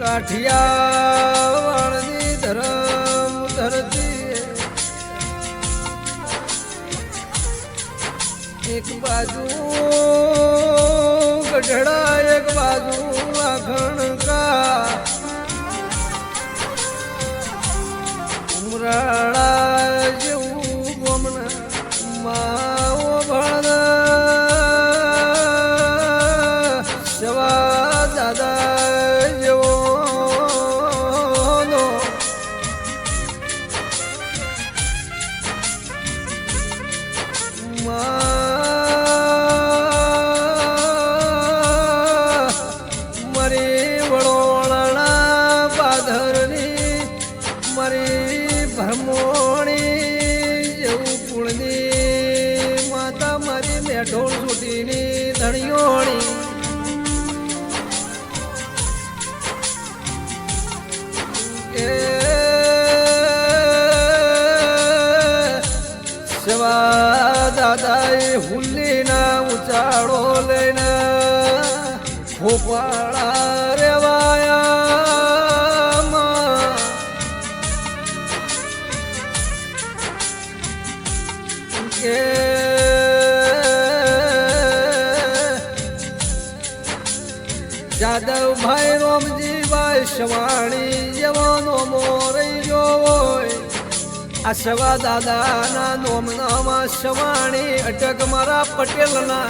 કાઠિયાવાડની ધરમ ધરતી એક બાજુ ગઢડા એક બાજુ આખણકા ભરમોણી જેવું કુળની માતા મારી મેઠોળ છૂટીની ધણીઓણી એ સવા દાદાએ હુલ્લીના ઉચાળો લઈને રેવાયા જાદવભાઈ રોમજીભાઈ સવાણી જવાનો મોરઈ જોય આ સવા દાદાના નોમનામાં શવાણી અટક મારા પટેલના.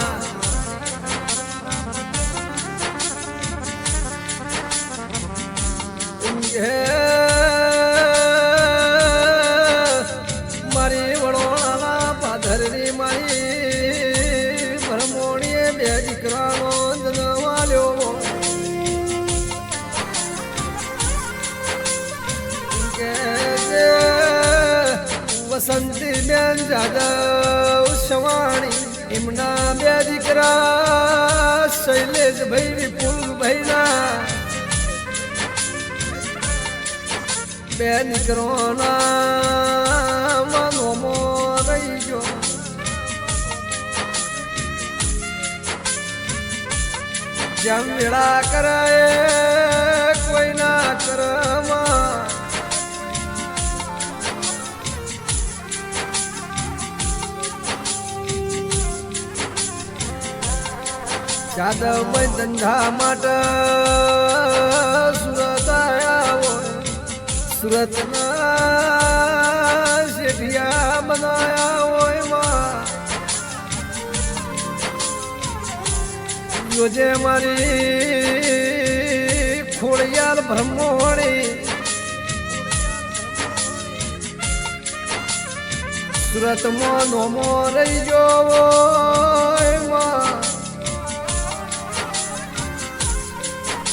મારી જાદવ સવાણી એમના બે દીકરા શૈલેષભાઈ વિપુલભાઈના. બે દીકરોના મનોમો રહી ગયો. જેમ વેળા કરાય જાદવભાઈ ધંધા માટે સુરત આવ્યા સુરતના શેઠિયા બનાયા હોયમાં યોજે મારી ખોડિયાર બ્રહ્મોણી. સુરતમાં નોમો રહી ગયો હોય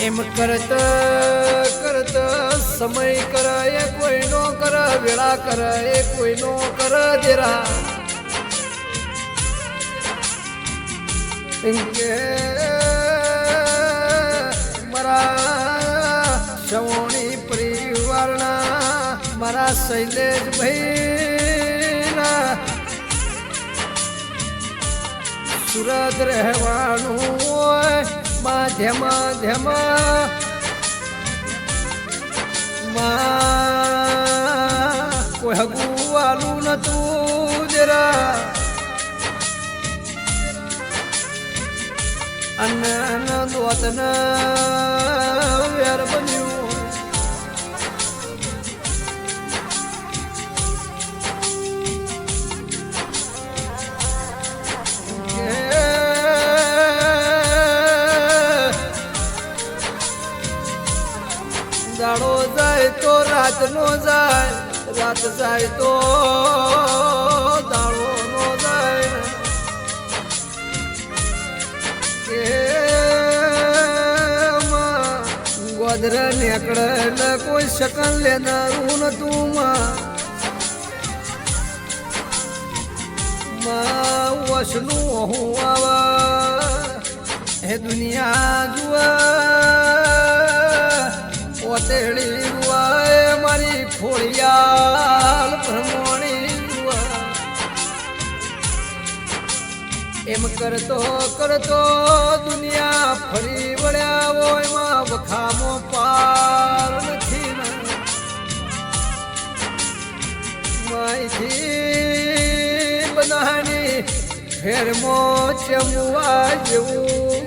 એમ કરત, કરતા, સમય કરાય, કોઈ નો કર, વેળા કરાય, કોઈ નો કર, દેરા. કે, મારા સવોણી પરિવારના, મારા શૈલેષ ભાઈના સુરત રહેવાનું હોય માધ્યમાં ધ્યમાં માં કોઈ હગું વાલું નતું જરા. અન્ન દોતન વેર બન્યું. રાત નો જાય, રાત જાય તો દાળો નો જાય. ગોદર નીકળે કોઈ શકન લેનારું નતું માં. વસનું હું આવા હે દુનિયા જુઆ રૂવાય મારી ખોડિયાલ ભ્રમણી એમ કરતો કરતો દુનિયા ફરી વળ્યા હોય વખામો પાર નથી માહિતી બનાની ફેરમો ચમવા જેવું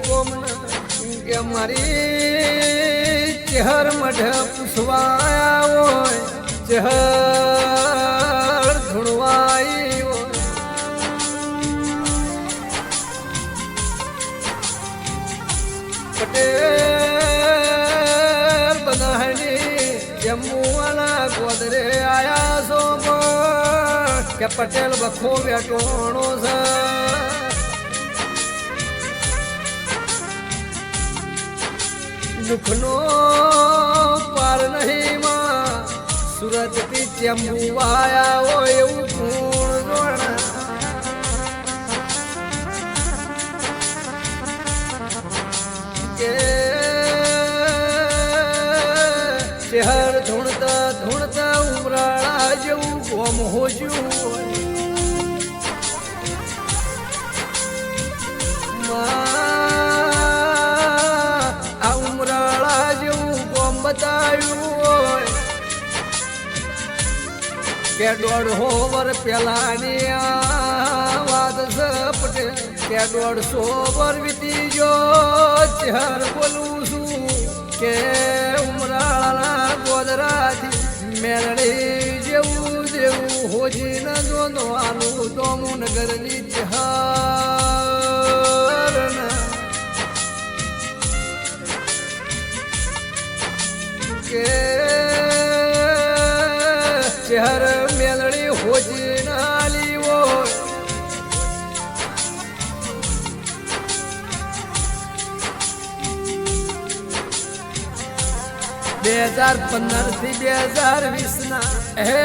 કે મારી ચહેર મઢ પૂછવા ધૂણવાઈ હોય પટેલ બનાની જમ્મુવાલા ગોદરે આયા છો કે પટેલ બખો બેટોણો છે. દુઃખનો પાર નહીં માં સુરતથી ચેમ્બુ આયા હોય એવું ગુણ જોણા શહેર ધૂણતા ધૂણતા ઉમરાળા જેવું ગોમ હોજ્યું. આ ઉમરાળા જેવું ગોમ બતાવ્યું કે દોઢસો વર પેલાની વાત છે કે દોઢસો વર વીતી જો ચાર બોલું છું. કે ઉમરાળાના ગોદરાથી મેળડી જેવું જેવું હોજી ન જોનવાનું તો નગરની ચહાર કે બે હજાર પંદરથી બે હજાર વીસ ના હે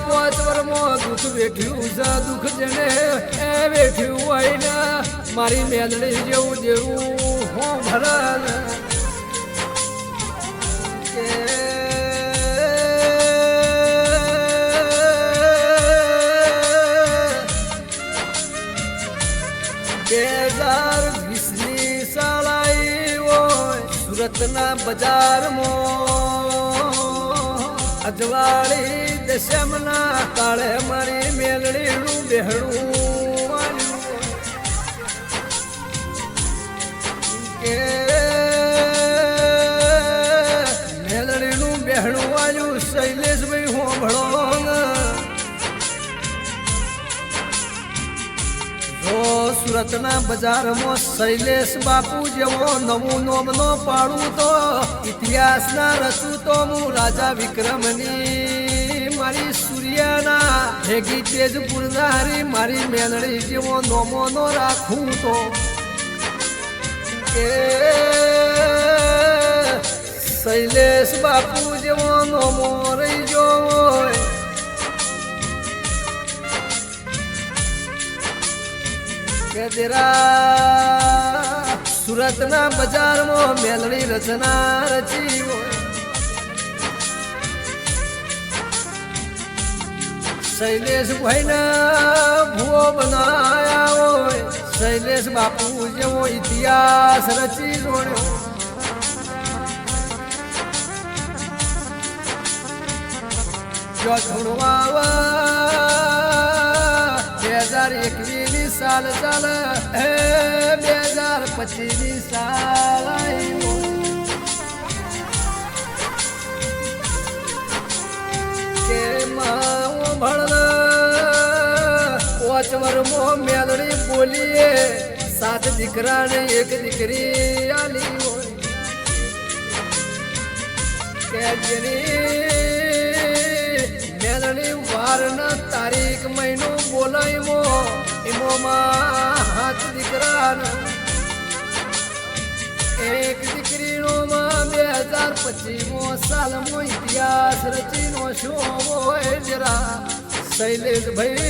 પાંચ વર્ષમાં દુઃખ વેઠ્યું છે, દુઃખ જેને એ વેઠ્યું હોય ને મારી મેલડી જેવું જેવું હું ભરણ કે સુરતના બજારમાં અજવાળી દશમના કાળે મારી મેલડીનું બેહણું કે મેલડીનું બેહણું આવ્યું શૈલેષભાઈ હોંભળો સુરતના બજારમાં શૈલેષ બાપુ જેવો નવું નોમનો પાડું તો ઇતિહાસના રચું તો હું રાજા વિક્રમની મારી સૂર્યના ભેગી તેજ પુરનારી મારી મેલડી જેવો નોમોનો રાખું તો. એ શૈલેષ બાપુ જેવો નોમો રહી ગયો તેરા સુરતના બજારમાં મેલડી રચના રચી હોય શૈલેષ ભાઈના ભૂવો બનાયા હોય, શૈલેષ બાપુ જેવો ઇતિહાસ રચી જોડ્યો. જો થોડવા બે હજાર એકવીસની સાલ ચાલ હે બે હજાર પચીસની સાલ કે માવો ભણ પાંચ મેલડી બોલીએ સાત દીકરા ને એક દીકરી આલી હોય કે જેની મેલડી તારીખ મહિનો બોલાયમો એમોમાં હાથ દીકરા એક દીકરીનોમાં બે હજાર પચીમો સાલમો ઇતિહાસ રચીનો શો હોય જરા. શૈલેષ ભાઈ,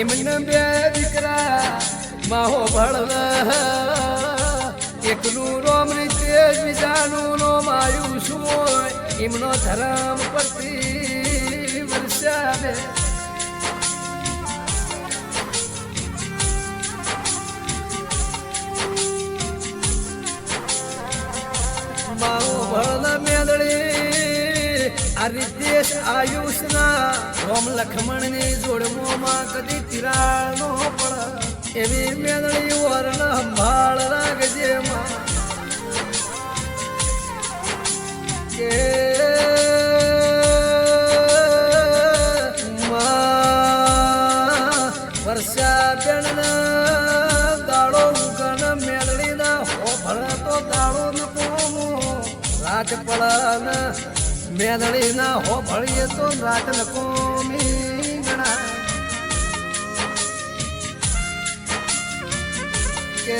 એમને બે દીકરા, માહો ભળ એકલું રોમ રીતે બીજાનું નો માયું શું એમનો ધર્મ પરથી વર્ષાવે મેદડી આ રીતેશ આયુષના રોમ લખમણની જોડમોમાં કદી તિરાડ પડ એવી મેદડી વર્ણ સંભાળ રાખજે માં રાત પડ મેદળી ના હો ભળીએ તો રાત ન કોમી ગણા કે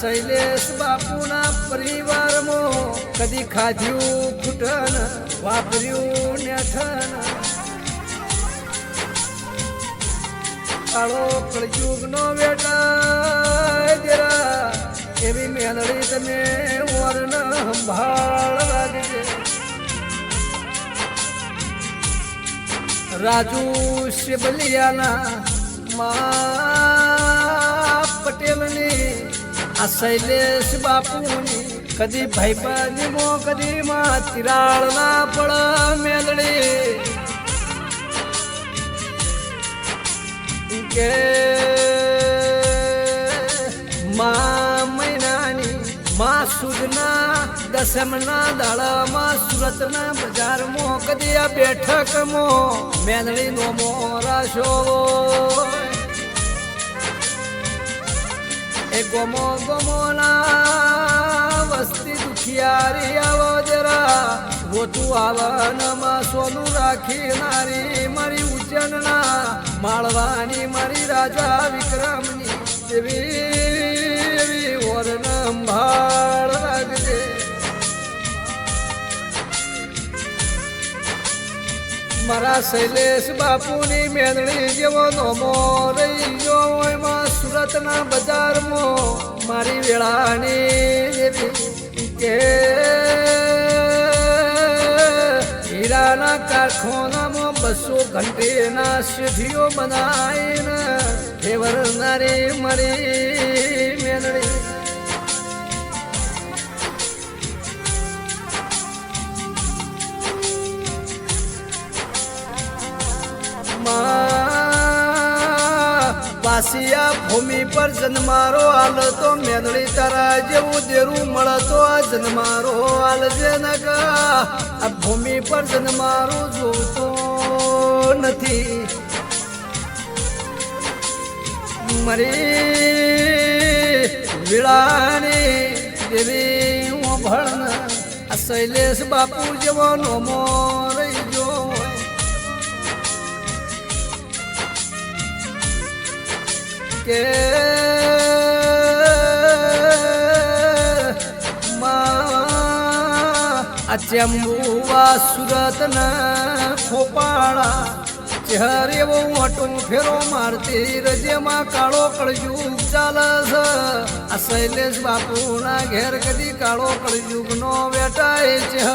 શૈલેષ બાપુના પરિવારમાં કદી ખાધ્યું ફૂટન વાપર્યું નેઠન. કાળો કળયુગ નો બેટા જરા એવી મેલડી તમે વર્ણ સંભાળ રાખજે રાજુ શિબલિયાના મા પટેલની, આ શૈલેષ બાપુની, કદી ભાઈબાની મો, કદી માં તિરાળ ના પડ મેલડી. કે મા મા સુદના દસમના દાડામાં સુરતના બજારમાં કદી આ બેઠકમાં મેલડી નો મોરાશો એ ગોમો ગોમોના વસ્તી દુખિયારી આવો જરા ગોતું આવનમાં સોનું રાખી નારી મારી ઉજ્જૈનના, માળવાની મારી રાજા વિક્રમની એવી મારા શૈલેષ બાપુની મેળણી જેવો નોમો રહી ગયો એમાં સુરતના બજારમાં. મારી વેળાની કે હીરાના કારખાનામાં બસો ઘંટેના સીઢીઓ બનાવીને ફેવરનારી મારી મેળણી માં પાસિયા ભૂમિ પર જન્મારો, હાલ તો મેદડી તારા જેવું દેરું મળતો આ જન્મારો. હાલ જે નગ આ ભૂમિ પર જન્મારો જોતો નથી. મરી વિળાની દેવી હું ભણ શૈલેષ બાપુ જેવો નોમો કે અચંબુવા સુરત ના ખોપાળા ચહેર એવો મોટું ફેરો મારતી રજેમાં કાળો કળયુગ ચાલે છે આ શૈલેષ બાપુના ઘેર કદી કાળો કળયુગ નો વેટાય છે.